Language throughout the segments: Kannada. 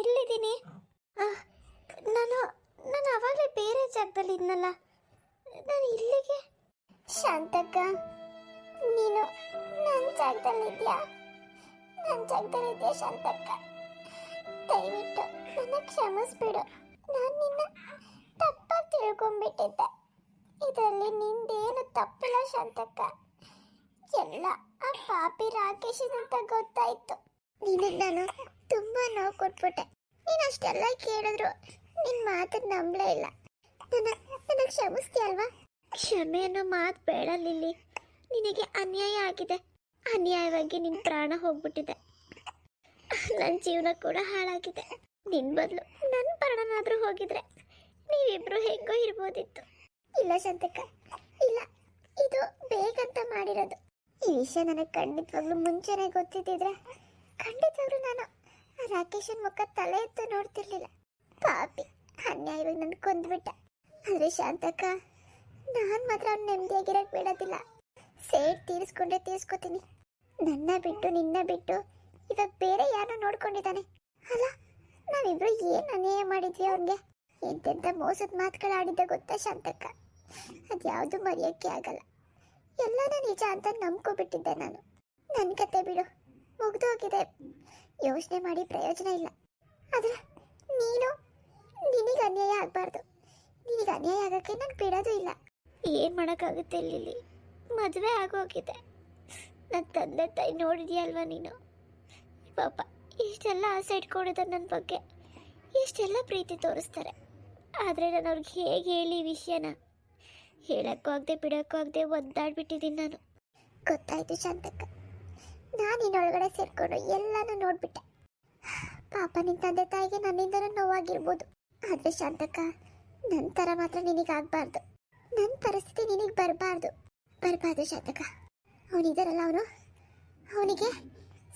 ಎಲ್ಲಿದ್ದೀನಿ ನಾನು ನಾನು ಆವಾಗಲೇ ಬೇರೆ ಜಾಗದಲ್ಲಿ ಇದ್ನಲ್ಲ. ನಾನು ಇಲ್ಲಿಗೆ. ಶಾಂತಕ್ಕ, ನೀನು ನನ್ನ ಜಾಗದಲ್ಲಿದ್ಯಾ ನನ್ನ ಜಾಗದಲ್ಲಿದ್ಯಾ ಶಾಂತಕ್ಕ? ದಯವಿಟ್ಟು ನನ್ನ ಕ್ಷಮಿಸ್ಬಿಡು. ನಾನು ನಿನ್ನ ತಪ್ಪಾಗಿ ತಿಳ್ಕೊಂಡ್ಬಿಟ್ಟಿದ್ದೆ ಇದರಲ್ಲಿ ನಿಂದೇನು ತಪ್ಪಿಲ್ಲ ಶಾಂತಕ್ಕ. ಎಲ್ಲ ಆ ಪಾಪಿ ಅಂತ ಗೊತ್ತಾಯ್ತು. ನೀನು ನಾನು ತುಂಬಾ ನೋವು ಕೊಟ್ಬಿಟ್ಟೆ. ನೀನು ಅಷ್ಟೆಲ್ಲ ಕೇಳಿದ್ರು ನಿನ್ನ ಮಾತನ್ನ ನಂಬಲೇ ಇಲ್ಲ. ನನ್ನ ನನ್ನ ಕ್ಷಮಿಸ್ತೀಯ ಅಲ್ವಾ? ಕ್ಷಮೆ ಅನ್ನೋ ಮಾತು ಬೇಡ ಲಿಲ್ಲಿ. ನಿನಗೆ ಅನ್ಯಾಯ ಆಗಿದೆ. ಅನ್ಯಾಯವಾಗಿ ನಿನ್ನ ಪ್ರಾಣ ಹೋಗ್ಬಿಟ್ಟಿದೆ. ನನ್ನ ಜೀವನ ಕೂಡ ಹಾಳಾಗಿದೆ. ನಿನ್ ಬದಲು ನನ್ನ ಪ್ರಾಣನಾದ್ರೂ ಹೋಗಿದ್ರೆ ನೀವಿಬ್ರು ಹೆಂಗೋ ಇರ್ಬೋದಿತ್ತು. ಇಲ್ಲ ಸಂತಕ ಇಲ್ಲ. ಇದು ಬೇಗಂತ ಮಾಡಿರೋದು. ಈ ವಿಷಯ ನನಗೆ ಖಂಡಿತವಾಗ್ಲೂ ಮುಂಚೆನೆ ಗೊತ್ತಿದ್ದಿದ್ರೆ ಖಂಡಿತವಾಗ್ಲೂ ನಾನು ರಾಕೇಶನ್ ಮುಖ ತಲೆ ಎತ್ತು ನೋಡ್ತಿರ್ಲಿಲ್ಲ. ಪಾಪಿ ಅನ್ಯಾಯವಾಗಿ ನನ್ ಕೊಂದ್ಬಿಟ್ಟ. ಆದ್ರೆ ಶಾಂತಕ್ಕ, ನಾನು ಮಾತ್ರ ಅವ್ನು ನೆಮ್ಮದಿಯಾಗಿರಕ್ ಬಿಡೋದಿಲ್ಲ. ಸೇಟ್ ತೀರಿಸ್ಕೊಂಡೇ ತೀರಿಸ್ಕೊತೀನಿ. ನನ್ನ ಬಿಟ್ಟು, ನಿನ್ನ ಬಿಟ್ಟು, ಇವಾಗ ಬೇರೆ ಯಾರನ್ನ ನೋಡ್ಕೊಂಡಿದ್ದಾನೆ. ಅಲ್ಲ, ನಾವಿಬ್ರು ಏನ್ ಅನ್ಯಾಯ ಮಾಡಿದ್ವಿ ಅವ್ನಿಗೆ? ಎಂತೆಂತ ಮೋಸದ ಮಾತುಗಳು ಆಡಿದ್ದ ಗೊತ್ತಾ ಶಾಂತಕ್ಕ? ಅದ್ಯಾವುದು ಮರೆಯೋಕ್ಕೆ ಆಗಲ್ಲ. ಎಲ್ಲಾನು ನಿಜ ಅಂತ ನಂಬ್ಕೊಬಿಟ್ಟಿದ್ದೆ ನಾನು. ನನ್ನ ಕತೆ ಬಿಡು. ಮುಗ್ದೋಗಿದೆ ಯೋಚನೆ ಮಾಡಿ ಪ್ರಯೋಜನ ಇಲ್ಲ. ಆದ್ರೆ ನೀನು ನಿನಗೆ ಅನ್ಯಾಯ ಆಗಬಾರ್ದು. ನಿನಗೆ ಅನ್ಯಾಯ ಆಗೋಕ್ಕೆ ನಾನು ಬಿಡೋದು ಇಲ್ಲ. ಏನು ಮಾಡೋಕ್ಕಾಗುತ್ತೆ ಇಲ್ಲಿ ಮದುವೆ ಆಗೋಗಿದೆ. ನನ್ನ ತಂದೆ ತಾಯಿ ನೋಡಿದ್ಯಲ್ವಾ ನೀನು? ಪಾಪ, ಇಷ್ಟೆಲ್ಲ ಆಸೆ ಇಟ್ಕೊಂಡಿದ್ದ ನನ್ನ ಬಗ್ಗೆ. ಇಷ್ಟೆಲ್ಲ ಪ್ರೀತಿ ತೋರಿಸ್ತಾರೆ. ಆದರೆ ನಾನು ಅವ್ರಿಗೆ ಹೇಗೆ ಹೇಳಿ ವಿಷಯನ? ಹೇಳೋಕ್ಕೂ ಆಗದೆ ಬಿಡೋಕ್ಕೂ ಆಗದೆ ಒದ್ದಾಡ್ಬಿಟ್ಟಿದ್ದೀನಿ ನಾನು. ಗೊತ್ತಾಯ್ತು ಶಾಂತಕ್ಕ. ನಾನು ಇನ್ನೊಳಗಡೆ ಸೇರ್ಕೊಂಡು ಎಲ್ಲಾನು ನೋಡ್ಬಿಟ್ಟೆ. ಪಾಪ ನಿನ್ನ ತಂದೆ ತಾಯಿಗೆ ನನ್ನಿಂದನೂ ನೋವಾಗಿರ್ಬೋದು. ಆದರೆ ಶಾಂತಕ್ಕ ನನ್ನ ಥರ ಮಾತ್ರ ನಿನಗಾಗಬಾರ್ದು. ನನ್ನ ಪರಿಸ್ಥಿತಿ ನಿನಗೆ ಬರಬಾರ್ದು. ಬರಬಾರ್ದು ಶಾಂತಕ ಅವನಿದಾರಲ್ಲ ಅವನು? ಅವನಿಗೆ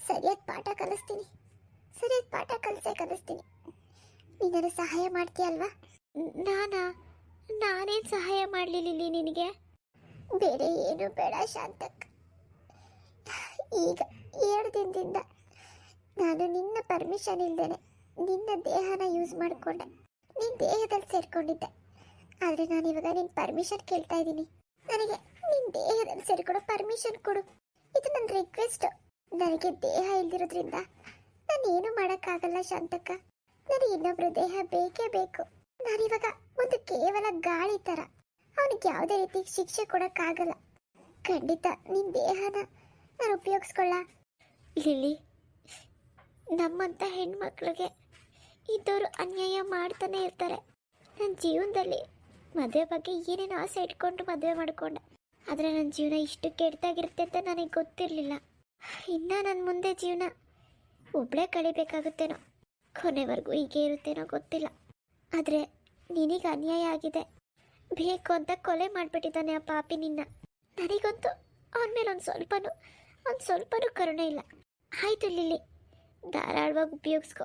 ಸರಿಯಾದ ಪಾಠ ಕಲಿಸ್ತೀನಿ. ಸರಿಯಾದ ಪಾಠ ಕಲಿಸೇ ಕಲಿಸ್ತೀನಿ. ನೀನು ಸಹಾಯ ಮಾಡ್ತೀಯಲ್ವಾ ನಾನಾ? ನಾನೇನು ಸಹಾಯ ಮಾಡಲಿಲ್ಲ ನಿನಗೆ? ಬೇರೆ ಏನು ಬೇಡ ಶಾಂತಕ್ ಈಗ ಎರಡು ದಿನದಿಂದ ನಾನು ನಿನ್ನ ಪರ್ಮಿಷನ್ ಇಲ್ದೇನೆ ನಿನ್ನ ದೇಹನ ಯೂಸ್ ಮಾಡಿಕೊಂಡೆ. ನಿನ್ನ ದೇಹದಲ್ಲಿ ಸೇರ್ಕೊಂಡಿದ್ದೆ. ಆದರೆ ನಾನು ಇವಾಗ ನಿನ್ನ ಪರ್ಮಿಷನ್ ಕೇಳ್ತಾ ಇದ್ದೀನಿ. ನನಗೆ ನಿನ್ನ ದೇಹದಲ್ಲಿ ಸೇರಿಕೊಡೋ ಪರ್ಮಿಷನ್ ಕೊಡು. ಇದು ನನ್ನ ರಿಕ್ವೆಸ್ಟ್ ನನಗೆ ದೇಹ ಇಲ್ದಿರೋದ್ರಿಂದ ನಾನು ಏನು ಮಾಡೋಕ್ಕಾಗಲ್ಲ ಶಾಂತಕ್ಕ. ನನಗೆ ಇನ್ನೊಬ್ಬರ ದೇಹ ಬೇಕೇ ಬೇಕು. ನಾನಿವಾಗ ಒಂದು ಕೇವಲ ಗಾಳಿ ಥರ ಅವನಿಗೆ ಯಾವುದೇ ರೀತಿ ಶಿಕ್ಷೆ ಕೊಡೋಕ್ಕಾಗಲ್ಲ. ಖಂಡಿತ ನಿನ್ನ ದೇಹನ ನಾನು ಉಪಯೋಗಿಸ್ಕೊಳ್ಳ. ಲಿಲಿ ನಮ್ಮಂತ ಹೆಣ್ಮಕ್ಳಿಗೆ ಇದ್ದವರು ಅನ್ಯಾಯ ಮಾಡ್ತಾನೆ ಇರ್ತಾರೆ. ನನ್ನ ಜೀವನದಲ್ಲಿ ಮದುವೆ ಬಗ್ಗೆ ಏನೇನು ಆಸೆ ಇಟ್ಕೊಂಡು ಮದುವೆ ಮಾಡಿಕೊಂಡೆ. ಆದರೆ ನನ್ನ ಜೀವನ ಇಷ್ಟು ಕೆಟ್ಟದಾಗಿರುತ್ತೆ ಅಂತ ನನಗೆ ಗೊತ್ತಿರಲಿಲ್ಲ. ಇನ್ನೂ ನನ್ನ ಮುಂದೆ ಜೀವನ ಒಬ್ಬಳೇ ಕಳಿಬೇಕಾಗುತ್ತೇನೋ, ಕೊನೆವರೆಗೂ ಹೀಗೆ ಇರುತ್ತೇನೋ ಗೊತ್ತಿಲ್ಲ. ಆದರೆ ನಿನಗೆ ಅನ್ಯಾಯ ಆಗಿದೆ. ಬೇಕು ಅಂತ ಕೊಲೆ ಮಾಡಿಬಿಟ್ಟಿದ್ದಾನೆ ಆ ಪಾಪಿ ನಿನ್ನ. ನನಗಂತೂ ಅವನ ಮೇಲೆ ಒಂದು ಸ್ವಲ್ಪನೂ ಒಂದು ಸ್ವಲ್ಪನೂ ಕರುಣೆ ಇಲ್ಲ. ಆಯಿತು ಲಿಲ್ಲಿ, ಧಾರಾಳವಾಗಿ ಉಪಯೋಗಿಸ್ಕೊ.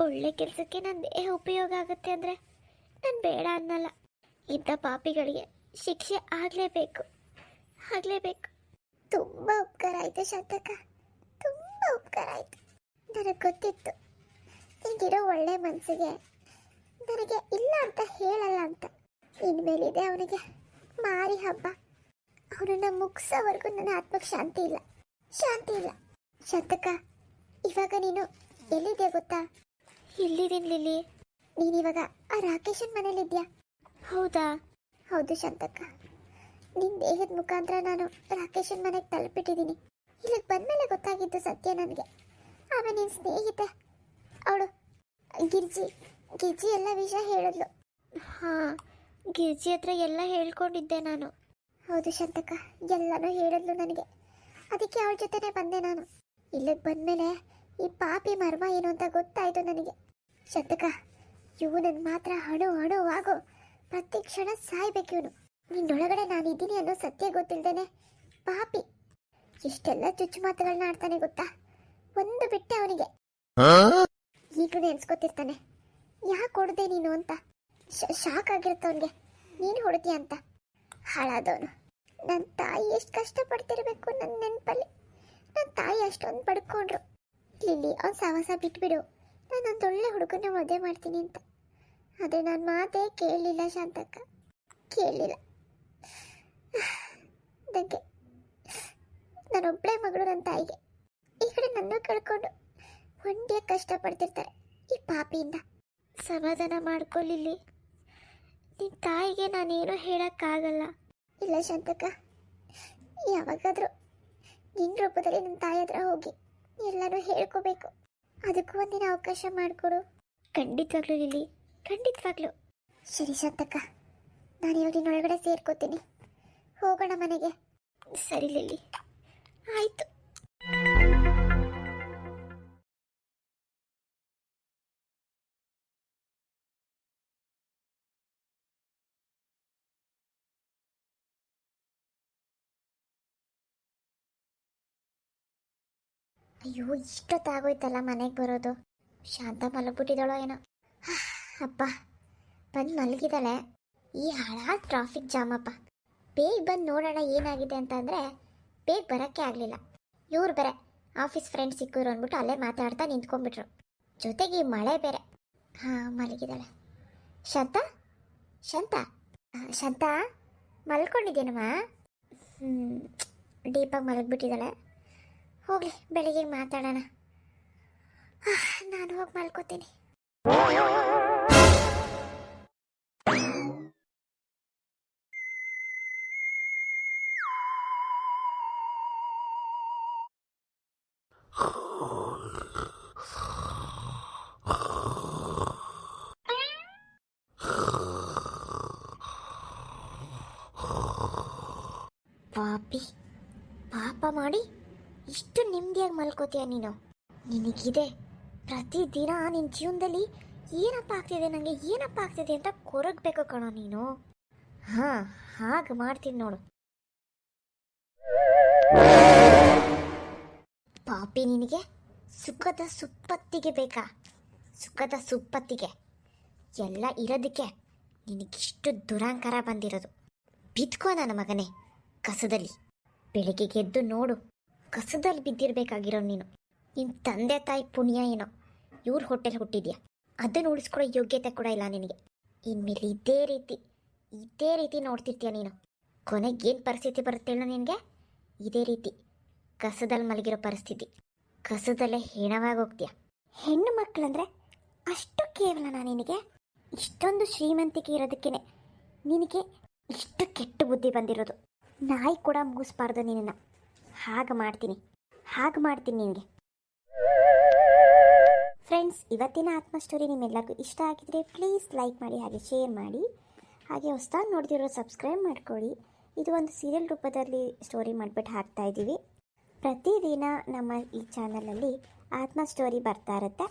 ಒಳ್ಳೆ ಕೆಲಸಕ್ಕೆ ದೇಹ ಉಪಯೋಗ ಆಗುತ್ತೆ ಅಂದರೆ ನಾನು ಬೇಡ ಅನ್ನಲ್ಲ. ಇಂಥ ಪಾಪಿಗಳಿಗೆ ಶಿಕ್ಷೆ ಆಗಲೇಬೇಕು. ಆಗಲೇಬೇಕು. ತುಂಬ ಉಪಕಾರ ಆಯಿತು ಶಾಂತಕ್ಕ. ತುಂಬ ಉಪಕಾರ ಆಯಿತು. ನನಗೆ ಗೊತ್ತಿತ್ತು. ಈಗಿರೋ ಒಳ್ಳೆ ಮನಸ್ಸಿಗೆ ನನಗೆ ಇಲ್ಲ ಅಂತ ಹೇಳಲ್ಲ ಅಂತ. ಇನ್ಮೇಲಿದೆ ಅವನಿಗೆ ಮಾರಿ ಹಬ್ಬ. ಅವನನ್ನ ಮುಗಿಸೋವರೆಗೂ ನನ್ನ ಆತ್ಮಕ್ಕೆ ಶಾಂತಿ ಇಲ್ಲ. ಶಾಂತಿ ಇಲ್ಲ ಶಾಂತಕ ಇವಾಗ ನೀನು ಎಲ್ಲಿದ್ಯಾ ಗೊತ್ತಾ? ಎಲ್ಲಿದ್ದೀನಿ ಲಿಲ್ಲಿ? ನೀನಿವಾಗ ಆ ರಾಕೇಶನ್ ಮನೇಲಿದ್ಯಾ? ಹೌದಾ? ಹೌದು ಶಾಂತಕ್ಕ. ನಿನ್ನ ದೇಹದ ಮುಖಾಂತರ ನಾನು ರಾಕೇಶನ್ ಮನೆಗೆ ತಲುಪಿಟ್ಟಿದ್ದೀನಿ ಇಲ್ಲಿಗೆ ಬಂದಮೇಲೆ ಗೊತ್ತಾಗಿದ್ದು ಸತ್ಯ ನನಗೆ. ಆಮೇಲೆ ನಿನ್ನ ಸ್ನೇಹಿತೆ ಅವಳು ಗಿರ್ಜಿ. ಗಿರ್ಜಿ ಎಲ್ಲ ವಿಷಯ ಹೇಳಿದ್ಲು. ಹಾಂ ಗಿರ್ಜಿ ಹತ್ರ ಎಲ್ಲ ಹೇಳ್ಕೊಂಡಿದ್ದೆ ನಾನು. ಹೌದು ಶಾಂತಕ್ಕ ಎಲ್ಲನೂ ಹೇಳಿದ್ಲು ನನಗೆ. ಅದಕ್ಕೆ ಅವಳ ಜೊತೆನೇ ಬಂದೆ ನಾನು. ಇಲ್ಲಿಗೆ ಬಂದಮೇಲೆ ಈ ಪಾಪಿ ಮರ್ಮ ಏನು ಅಂತ ಗೊತ್ತಾಯಿತು ನನಗೆ. ಶತಕ ಇವು ಇವನನ್ನು ಮಾತ್ರ ಹಣು ಹಣು ಆಗೋ ಪ್ರತಿ ಕ್ಷಣ ಸಾಯ್ಬೇಕು ಇವನು. ನಿನ್ನೊಳಗಡೆ ನಾನಿದ್ದೀನಿ ಅನ್ನೋ ಸತ್ಯ ಗೊತ್ತಿಲ್ದೇನೆ ಪಾಪಿ. ಇಷ್ಟೆಲ್ಲ ಚುಚ್ಚು ಮಾತುಗಳನ್ನ ಆಡ್ತಾನೆ ಗೊತ್ತಾ? ಒಂದು ಬಿಟ್ಟೆ ಅವನಿಗೆ. ಈಗ ನೆನ್ಸ್ಕೊತಿರ್ತಾನೆ. ಯಾಕೆ ಹೊಡೆದೆ ನೀನು ಅಂತ? ಶಾಕ್ ಆಗಿರುತ್ತೆ ಅವನಿಗೆ. ನೀನು ಹೊಡೆದ್ಯಾ ಅಂತ? ಹಾಳಾದವನು. ನನ್ನ ತಾಯಿ ಎಷ್ಟು ಕಷ್ಟಪಡ್ತಿರ್ಬೇಕು ನನ್ನ ನೆನಪಲ್ಲಿ. ನನ್ನ ತಾಯಿ ಅಷ್ಟೊಂದು ಪಡ್ಕೊಂಡ್ರು ಲಿಲ್ಲಿ, ಅವ್ನು ಸಾವಾಸ ಬಿಟ್ಬಿಡು. ಒಳ್ಳೆ ಹುಡುಗ ಹುಡುಗನ ಮದುವೆ ಮಾಡ್ತೀನಿ ಅಂತ. ಆದರೆ ನನ್ನ ಮಾತೇ ಕೇಳಲಿಲ್ಲ ಶಾಂತಕ್ಕ. ಕೇಳಲಿಲ್ಲ. ನನಗೆ ನಾನೊಬ್ಬಳೇ ಮಗಳು ನನ್ನ ತಾಯಿಗೆ. ಈ ಕಡೆ ನನ್ನ ಕಳ್ಕೊಂಡು ಒಂಟಿಯಾಗಿ ಕಷ್ಟಪಡ್ತಿರ್ತಾರೆ ಈ ಪಾಪಿಯಿಂದ. ಸಮಾಧಾನ ಮಾಡ್ಕೊಳ್ಳಿಲ್ಲಿ ನಿನ್ನ ತಾಯಿಗೆ ನಾನೇನು ಹೇಳೋಕ್ಕಾಗಲ್ಲ. ಇಲ್ಲ ಶಾಂತಕ್ಕ, ಯಾವಾಗಾದರೂ ನಿನ್ನ ರೂಪದಲ್ಲಿ ನನ್ನ ತಾಯಿ ಹತ್ರ ಹೋಗಿ ಎಲ್ಲನೂ ಹೇಳ್ಕೋಬೇಕು. ಅದಕ್ಕೂ ಒಂದಿನ ಅವಕಾಶ ಮಾಡಿಕೊಡು. ಖಂಡಿತವಾಗ್ಲೂ ಲಿಲಿ ಖಂಡಿತವಾಗ್ಲೂ. ಸರಿ ಶಾಂತಕ್ಕ ನಾನು ಇವಾಗ ನಿನ್ನೊಳಗಡೆ ಸೇರ್ಕೋತೀನಿ. ಹೋಗೋಣ ಮನೆಗೆ. ಸರಿ ಲಿಲ್ಲಿ. ಅಯ್ಯೋ ಇಷ್ಟೊತ್ತಾಗೋಯ್ತಲ್ಲ ಮನೆಗೆ ಬರೋದು. ಶಾಂತ ಮಲಗ್ಬಿಟ್ಟಿದ್ದಾಳೋ ಏನೋ. ಅಪ್ಪ, ಬಂದು ಮಲಗಿದ್ದಾಳೆ. ಈ ಹಾಳಾದ ಟ್ರಾಫಿಕ್ ಜಾಮಪ್ಪ ಬೇಗ ಬಂದು ನೋಡೋಣ ಏನಾಗಿದೆ ಅಂತ ಅಂದರೆ ಬೇಗ ಬರೋಕ್ಕೆ ಆಗಲಿಲ್ಲ. ಇವ್ರು ಬೇರೆ ಆಫೀಸ್ ಫ್ರೆಂಡ್ ಸಿಕ್ಕಿದ್ರು ಅಂದ್ಬಿಟ್ಟು ಅಲ್ಲೇ ಮಾತಾಡ್ತಾ ನಿಂತ್ಕೊಂಡ್ಬಿಟ್ರು. ಜೊತೆಗೆ ಈ ಮಳೆ ಬೇರೆ. ಹಾಂ, ಮಲಗಿದ್ದಾಳೆ. ಶಾಂತ? ಶಾಂತ? ಶಾಂತ? ಮಲ್ಕೊಂಡಿದ್ದೇನಮ್ಮ ಹ್ಞೂ ಡೀಪಾಗಿ ಮಲಗಿಬಿಟ್ಟಿದ್ದಾಳೆ. ಹೋಗ್ಲಿ ಬೆಳಿಗ್ಗೆ ಮಾತಾಡೋಣ. ನಾನು ಹೋಗಿ ಮಲ್ಕೋತೀನಿ. ಪಾಪಿ ಪಾಪ ಮಾಡಿ ಇಷ್ಟು ನೆಮ್ಮದಿಯಾಗಿ ಮಲ್ಕೋತೀಯ ನೀನು? ನಿನಗಿದೆ. ಪ್ರತಿದಿನ ನಿನ್ನ ಜೀವನದಲ್ಲಿ ಏನಪ್ಪ ಆಗ್ತಿದೆ? ನನಗೆ ಏನಪ್ಪ ಆಗ್ತಿದೆ ಅಂತ ಕೊರಗಬೇಕು ಕಣೋ ನೀನು. ಹಾಂ, ಹಾಗೆ ಮಾಡ್ತೀನಿ ನೋಡು. ಪಾಪಿ ನಿನಗೆ ಸುಖದ ಸುಪ್ಪತ್ತಿಗೆ ಬೇಕಾ? ಸುಖದ ಸುಪ್ಪತ್ತಿಗೆ. ಎಲ್ಲ ಇರೋದಕ್ಕೆ ನಿನಗಿಷ್ಟು ದುರಾಂಕಾರ ಬಂದಿರೋದು. ಬಿದ್ಕೋ ನನ್ನ ಮಗನೇ, ಕಸದಲ್ಲಿ. ಬೆಳಿಗ್ಗೆ ಗೆದ್ದು ನೋಡು. ಕಸದಲ್ಲಿ ಬಿದ್ದಿರಬೇಕಾಗಿರೋ ನೀನು. ನಿನ್ನ ತಂದೆ ತಾಯಿ ಪುಣ್ಯ ಏನೋ. ಇವ್ರ ಹೊಟ್ಟೆಲಿ ಹುಟ್ಟಿದ್ಯಾ? ಅದನ್ನು ಉಳಿಸ್ಕೊಡೋ ಯೋಗ್ಯತೆ ಕೂಡ ಇಲ್ಲ ನಿನಗೆ. ಇನ್ಮೇಲೆ ಇದೇ ರೀತಿ ಇದೇ ರೀತಿ ನೋಡ್ತಿರ್ತೀಯ ನೀನು. ಕೊನೆಗೆ ಏನು ಪರಿಸ್ಥಿತಿ ಬರುತ್ತೆ ಹೇಳೋ ನಿನಗೆ? ಇದೇ ರೀತಿ ಕಸದಲ್ಲಿ ಮಲಗಿರೋ ಪರಿಸ್ಥಿತಿ. ಕಸದಲ್ಲೇ ಹೆಣವಾಗಿ ಹೋಗ್ತೀಯ. ಹೆಣ್ಣು ಮಕ್ಕಳಂದ್ರೆ ಅಷ್ಟು ಕೇವಲನಾ ನಿನಗೆ? ಇಷ್ಟೊಂದು ಶ್ರೀಮಂತಿಕೆ ಇರೋದಕ್ಕೇನೆ ನಿನಗೆ ಇಷ್ಟು ಕೆಟ್ಟ ಬುದ್ಧಿ ಬಂದಿರೋದು. ನಾಯಿ ಕೂಡ ಮುಗಿಸ್ಬಾರ್ದು ನಿನ್ನನ್ನು. ಹಾಗೆ ಮಾಡ್ತೀನಿ. ಹಾಗೆ ಮಾಡ್ತೀನಿ ನಿಮಗೆ ಫ್ರೆಂಡ್ಸ್ ಇವತ್ತಿನ ಆತ್ಮ ಸ್ಟೋರಿ ನಿಮ್ಮೆಲ್ಲರಿಗೂ ಇಷ್ಟ ಆಗಿದ್ರೆ ಪ್ಲೀಸ್ ಲೈಕ್ ಮಾಡಿ, ಹಾಗೆ ಶೇರ್ ಮಾಡಿ. ಹಾಗೆ ಹೊಸದಾಗಿ ನೋಡ್ತಿರೋ ಸಬ್ಸ್ಕ್ರೈಬ್ ಮಾಡ್ಕೊಳ್ಳಿ. ಇದು ಒಂದು ಸೀರಿಯಲ್ ರೂಪದಲ್ಲಿ ಸ್ಟೋರಿ ಮಾಡಿಬಿಟ್ಟು ಹಾಕ್ತಾ ಇದ್ದೀವಿ. ಪ್ರತಿದಿನ ನಮ್ಮ ಈ ಚಾನಲಲ್ಲಿ ಆತ್ಮ ಸ್ಟೋರಿ ಬರ್ತಾ ಇರುತ್ತೆ.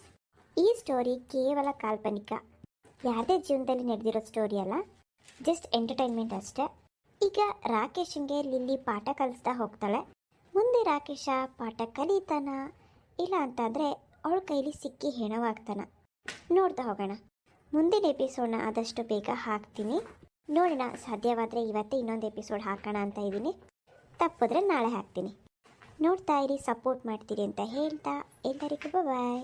ಈ ಸ್ಟೋರಿ ಕೇವಲ ಕಾಲ್ಪನಿಕ. ಯಾರದೇ ಜೀವನದಲ್ಲಿ ನಡೆದಿರೋ ಸ್ಟೋರಿ ಅಲ್ಲ. ಜಸ್ಟ್ ಎಂಟರ್ಟೈನ್ಮೆಂಟ್ ಅಷ್ಟೇ. ಈಗ ರಾಕೇಶನ್ಗೆ ಲಿಲ್ಲಿ ಪಾಠ ಕಲಿಸ್ತಾ ಹೋಗ್ತಾಳೆ. ಮುಂದೆ ರಾಕೇಶ ಪಾಠ ಕಲಿತಾನ? ಇಲ್ಲ ಅಂತಂದರೆ ಅವಳ ಕೈಲಿ ಸಿಕ್ಕಿ ಹೆಣವಾಗ್ತಾನ. ನೋಡ್ತಾ ಹೋಗೋಣ. ಮುಂದಿನ ಎಪಿಸೋಡ್ನ ಆದಷ್ಟು ಬೇಗ ಹಾಕ್ತೀನಿ. ನೋಡೋಣ, ಸಾಧ್ಯವಾದರೆ ಇವತ್ತೇ ಇನ್ನೊಂದು ಎಪಿಸೋಡ್ ಹಾಕೋಣ ಅಂತ ಇದ್ದೀನಿ. ತಪ್ಪಿದ್ರೆ ನಾಳೆ ಹಾಕ್ತೀನಿ. ನೋಡ್ತಾ ಇರಿ, ಸಪೋರ್ಟ್ ಮಾಡ್ತೀರಿ ಅಂತ ಹೇಳ್ತಾ, ಎಲ್ಲರಿಗೂ ಬಾಯ್